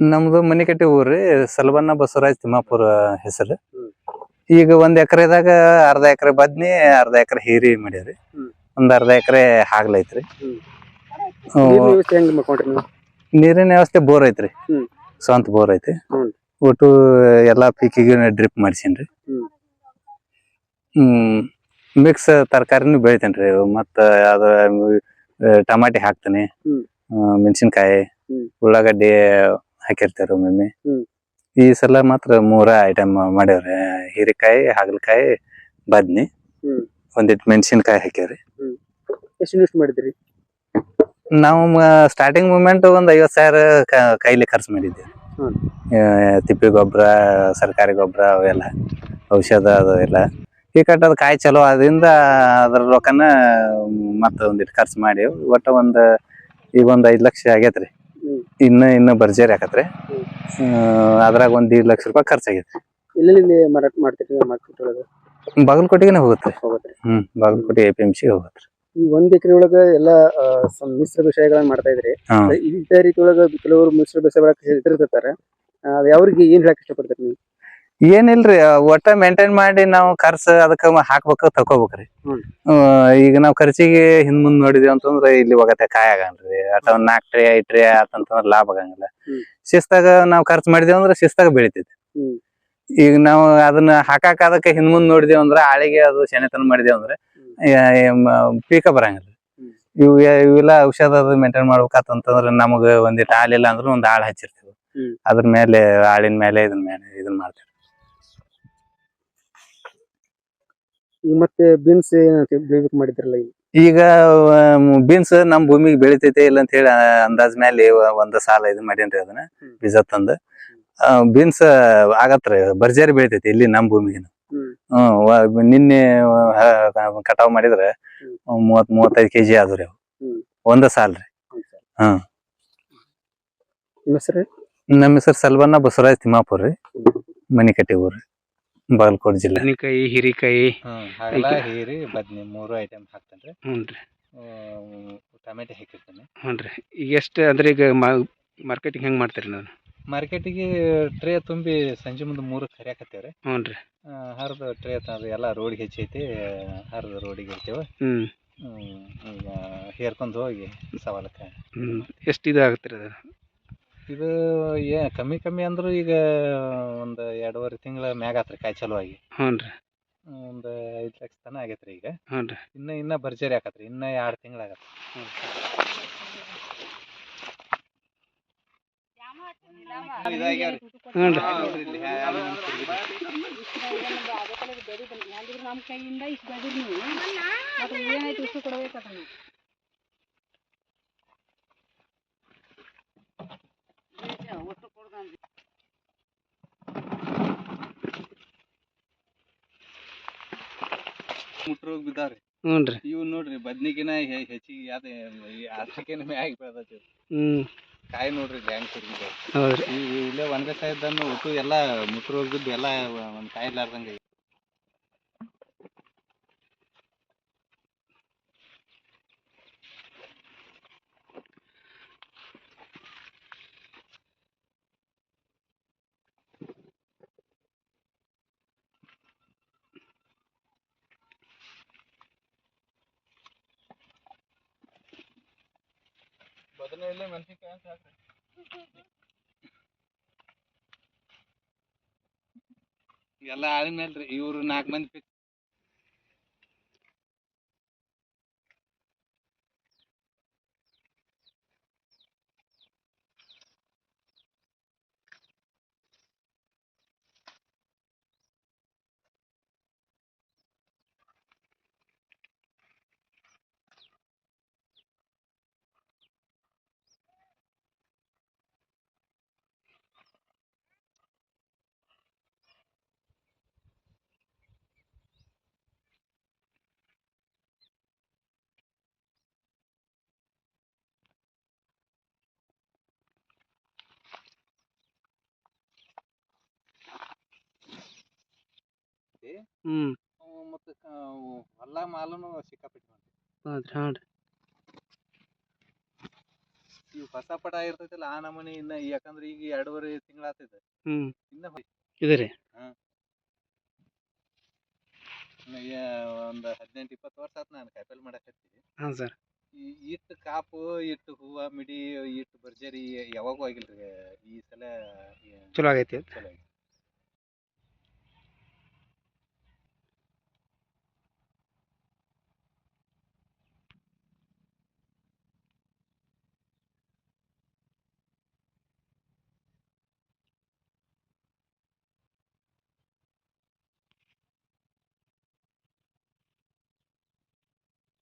ನಮ್ದು ಮನಿಕಟ್ಟಿ ಊರ್ರಿ ಸಲ್ಬಣ್ಣ ಬಸವರಾಜ್ ತಿಮ್ಮಾಪುರ ಹೆಸರು. ಈಗ ಒಂದ್ ಎಕರೆದಾಗ ಅರ್ಧ ಎಕರೆ ಬದ್ನಿ ಅರ್ಧ ಎಕರೆ ಹೀರಿ ಮಾಡ್ಯಾರಿ. ಒಂದ್ ಅರ್ಧ ಎಕರೆ ಹಾಗ್ಲೈತ್ರಿ. ನೀರಿನ ವ್ಯವಸ್ಥೆ ಬೋರ್ ಐತ್ರಿ. ಸ್ವಂತ ಬೋರ್ ಐತಿ. ಒಟ್ಟು ಎಲ್ಲಾ ಪೀಕಿಗೆ ಡ್ರಿಪ್ ಮಾಡ್ಸೀನ್ರಿ. ಹ್ಮ್. ಮಿಕ್ಸ್ ತರಕಾರಿನೂ ಬೆಳಿತೇನ್ರಿ. ಮತ್ತ ಅದ ಟಮಾಟಿ ಹಾಕ್ತೇನೆ. ಮೆಣಸಿನ್ಕಾಯಿ. ಉಳ್ಳಾಗಡ್ಡಿ ಹಾಕಿರ್ತೇವ್ರಿ ಒಮ್ಮೊಮ್ಮೆ. ಈ ಸಲ ಮಾತ್ರ ಮೂರ ಐಟಮ್ ಮಾಡ್ಯಾವ್ರಿ ಹೀರೆಕಾಯಿ ಹಾಗಲಕಾಯಿ ಬದ್ನಿ. ಒಂದಿಟ್ ಮೆಣಸಿನಕಾಯಿ ಹಾಕ್ಯಾವ್ರಿ. ಎಷ್ಟು ಇನ್ವೆಸ್ಟ್ ಮಾಡಿದ್ರಿ? ನಾವು ಸ್ಟಾರ್ಟಿಂಗ್ ಮೂಮೆಂಟ್ ಒಂದ್ ಐವತ್ ಸಾವಿರ ಕೈಲಿ ಖರ್ಚು ಮಾಡಿದ್ದೆ ಹ್ಮ್. ತಿಪ್ಪಿ ಗೊಬ್ಬರ ಸರ್ಕಾರಿ ಗೊಬ್ಬರ ಅವೆಲ್ಲ ಔಷಧ ಅದು ಎಲ್ಲ. ಈ ಕಟ್ಟದ ಅದ್ ಕಾಯಿ ಚಲೋ ಆದ್ರಿಂದ ಅದ್ರ ರೊಕ್ಕನ ಮತ್ತ ಒಂದಿಟ್ಟು ಖರ್ಚು ಮಾಡಿ ಒಟ್ಟ ಒಂದ್ ಈಗ ಒಂದ್ ಐದ್ ಲಕ್ಷ ಆಗೇತ್ರಿ. ಇನ್ನ ಇನ್ನ ಭರ್ಜರಿ ಹಾಕತ್ರಿ. ಅದ್ರಾಗ ಒಂದ್ ದೀಡ್ ಲಕ್ಷ ರೂಪಾಯಿ ಖರ್ಚಾಗೈತಿ. ಎಲ್ಲೆಲ್ಲಿ ಮಾರಾಟ ಮಾಡ್ತೀರಿ ಮಾರ್ಕೆಟ್ ಒಳಗ ಬಾಗಲಕೋಟೆಗೆನೆ ಹೋಗುತ್ತೆ. ಹೋಗುತ್ತೆ ಹ್ಮ್ Bagalkote A P M C ಹೋಗುತ್ತೆ ಈ ಒಂದ್ ಎಕರೆ ಒಳಗ ಎಲ್ಲಾ ಮಿಶ್ರ ಬೇಸಾಯಗಳನ್ನ ಮಾಡ್ತಾ ಇದ್ರಿ. ಇದೇ ರೀತಿ ಒಳಗ ಕೆಲವರು ಮಿಶ್ರ ಬೇಸಾಯ ಹೆದರ್ತಿರ್ತಾರೆ ಅವ್ರಿಗೆ ಏನ್ ಹೇಳಕ್ ಇಷ್ಟಪಡ್ತೀರಿ ನೀವು? ಏನಿಲ್ರಿ ಒಟ್ಟ ಮೇಂಟೈನ್ ಮಾಡಿ ನಾವು ಖರ್ಚ ಅದಕ್ಕ ಹಾಕ್ಬೇಕು ತಕೋಬೇಕ್ರಿ. ಈಗ ನಾವ್ ಖರ್ಚಿಗೆ ಹಿಂದ್ ಮುಂದ್ ನೋಡಿದ್ವಿ ಅಂತಂದ್ರ ಇಲ್ಲಿ ಹೋಗತ್ತೆ ಕಾಯಿ ಆಗನ್ರಿ ಅಟ ಒಂದ್ ನಾಲ್ಕ್ ಟ್ರೇ ಐದ್ ಟ್ರೇ ಆತಂತಂದ್ರ ಲಾಭ ಆಗಂಗಿಲ್ಲ. ಶಿಸ್ತಾಗ ನಾವ್ ಖರ್ಚು ಮಾಡಿದೇವ್ ಅಂದ್ರ ಶಿಸ್ತಾಗ ಬೆಳಿತೈತಿ. ಈಗ ನಾವು ಅದನ್ನ ಹಾಕಾಕ ಅದಕ್ಕ ಹಿಂದ್ ಮುಂದ್ ನೋಡಿದೇವ್ ಅಂದ್ರ ಆಳಿಗೆ ಅದು ಶೆನೆತನ ಮಾಡಿದೇವ್ ಅಂದ್ರ ಪೀಕ ಬರಂಗಿಲ್ಲ. ಇವ್ ಇವೆಲ್ಲ ಔಷಧ ಅದು ಮೇಂಟೈನ್ ಮಾಡ್ಬೇಕಂತಂದ್ರ ನಮಗ ಒಂದಿಟ್ ಹಾಲಿಲ್ಲ ಅಂದ್ರ ಒಂದ್ ಆಳ್ ಹಚ್ಚಿರ್ತೀವಿ. ಅದ್ರ ಮೇಲೆ ಆಳಿನ ಮೇಲೆ ಇದನ್ ಮೇಲೆ ಇದನ್ ಮಾಡ್ತೀವಿ. ಈಗ ಮತ್ತೆ ಬೀನ್ಸ್ ಬೆಳಿಬೇಕು ಮಾಡಿದ್ರಲ್ಲ ಈಗ ಈಗ ಬೀನ್ಸ್ ನಮ್ ಭೂಮಿಗೆ ಬೆಳಿತೈತೆ ಇಲ್ಲ ಅಂತ ಹೇಳಿ ಅಂದಾಜ್ ಮೇಲೆ ಒಂದ್ ಸಾಲ ಇದು ಮಾಡೇನ್ರಿ ಅದನ್ನ. ಬೀಜ ತಂದು ಬೀನ್ಸ್ ಆಗತ್ರಿ ಭರ್ಜರಿ ಬೆಳಿತೈತಿ ಇಲ್ಲಿ ನಮ್ ಭೂಮಿಗೆ ಹ್ಮ್. ನಿನ್ನೆ ಕಟಾವ್ ಮಾಡಿದ್ರ. ಮೂವತ್ ಮೂವತ್ತೈದು ಕೆಜಿ ಆದ್ರಿ ಅವು. ಒಂದ ಸಾಲ್ರಿ ಹ್ಮ್. ನಿಮ್ಮ ಹೆಸರು ನಮ್ಮ ಹೆಸರು ಸಲ್ವನ್ನ ಬಸವರಾಜ್ ತಿಮ್ಮಾಪುರ್ ರೀ ಮನಿಕಟ್ಟಿ ಊರ್ ಬಾಗಲಕೋಟೆ ಜಿಲ್ಲೆ. ಬದನೆಕಾಯಿ ಹೀರಿಕಾಯಿ. ಹಾಗಲ ಹೀರಿ ಬದ್ನಿ ಮೂರು ಐಟಮ್ ಹಾಕ್ತೇನ್ರಿ. ಹ್ಞೂನ್ರಿ ಟೊಮೆಟೊ ಹಾಕಿರ್ತೇನೆ. ಹ್ಞೂನ್ರಿ ಈಗ ಎಷ್ಟು ಅಂದ್ರೆ ಈಗ ಮಾರ್ಕೆಟಿಂಗ್ ಹೆಂಗ್ ಮಾಡ್ತೀರಿ ನಾನು ಮಾರ್ಕೆಟಿಗೆ ಟ್ರೇ ತುಂಬಿ ಸಂಜೆ ಮುಂದೆ ಮೂರು ಕರಿಯಾಕತ್ತೇವ್ರಿ. ಹ್ಞೂನ್ರಿ ಹರಿದು ಟ್ರೇ ಅದು ಎಲ್ಲ ರೋಡಿಗೆ ಹೆಚ್ಚೈತಿ ಹರಿದು ರೋಡಿಗೆ ಇರ್ತೇವೆ. ಹ್ಞೂ. ಈಗ ಹೇರ್ಕೊಂಡು ಹೋಗಿ ಸವಾಲಕ್ಕೆ. ಹ್ಞೂ ಎಷ್ಟು ಇದಾಗುತ್ತೆ ಅದು? ಇದು ಏ ಕಮ್ಮಿ ಕಮ್ಮಿ ಅಂದ್ರು ಈಗ ಒಂದು ಎರಡೂವರೆ ತಿಂಗಳ ಮ್ಯಾಗ ಆತ್ರಿ ಕಾಯಿ ಚಲೋ ಆಗಿ. ರೀ. ಒಂದು ಐದು ಲಕ್ಷ ತನ ಆಗೈತ್ರಿ ಈಗ. ಹ್ಞೂನ್ರಿ ಇನ್ನ ಇನ್ನ ಭರ್ಜರಿ ಆಕತ್ರಿ ಇನ್ನ ಎರಡು ತಿಂಗಳ ಆಗತ್ತೆ ರೀ. ನಮ್ಮ ಕೈಯಿಂದ ಇಷ್ಟು ಬೆಳೆದಿರಿ ನೀವು ಏನಾಯ್ತು ಇಷ್ಟು ಕೊಡ್ಬೇಕದ ಮುಟ್ರೋಗ್ ಬಿದ್ದಾವ್ರಿ. ಹ್ಞೂನ್ರಿ. ಇವ್ ನೋಡ್ರಿ ಬದ್ನಿಗಿನ ಹೆ- ಹೆಚ್ಚಿಗೆ ಯಾವ್ದು ಆರ್ಸಿಕೆನ ಮ್ಯಾಗ ಬೆಳೆದೈತಿ. ಹ್ಮ್. ಕಾಯಿ ನೋಡ್ರಿ ಹೌದ್ರಿ. ಈ ಈ ಇಲ್ಲೇ ಒಂದೇ ಸಾಯ್ದನ್ನು ಒಟ್ಟು ಎಲ್ಲ ಮುಟ್ರು ಹೋಗಿದ್ದು ಎಲ್ಲ ಒಂದ್ ಕಾಯಿ ಇರ್ಲಾರ್ದಂಗ ಬದನೆಯಲ್ಲೇ ಮೆಣಸಿನ್ಕಾಯಿ ಅಂತ ಹಾಕ್ರಿ. ಎಲ್ಲ ಆಳಿನ ಇವ್ರು ನಾಲ್ಕು ಮಂದಿ ಪಿಕ್ ಹ್ಮ್. ಮತ್ತು ಹೊಲ ಮಾಲನು ಸಿಕ್ಕಾಪಟ್ಟೆ ಮಾಡ್ತೀವಿ ಹೌದ್ರಿ. ಹ್ಞೂನ್ರಿ ಇವು ಹೊಸ ಪಟ ಇರ್ತೈತಲ್ಲ ಆ ನಮೂನಿ ಇನ್ನ ಯಾಕಂದ್ರೆ ಈಗ ಎರಡೂವರೆ ತಿಂಗಳಾತೈತೆ. ಹ್ಮ್. ಇನ್ನ ಹೊಯ್- ಇದೆ ರೀ. ಇನ್ನ ಯಾ- ಒಂದ್ ಹದಿನೆಂಟು ಇಪ್ಪತ್ತು ವರ್ಷ ಆತ್ ನಾನು ಕಾಯಿಪಲ್ಲೆ ಮಾಡಕತ್ತಿ ಹಾಂ ಸರ್. ಈ ಇಟ್ಟು ಕಾಪು ಇಟ್ಟು ಹೂವ ಮಿಡಿ ಇಟ್ಟು ಭರ್ಜರಿ ಯಾವಾಗೂ ಆಗಿಲ್ರಿ ಈ ಸಲ ಈ- ಚಲೋ ಆಗೈತಿ ಚಲೋ ಆಗೈತಿ.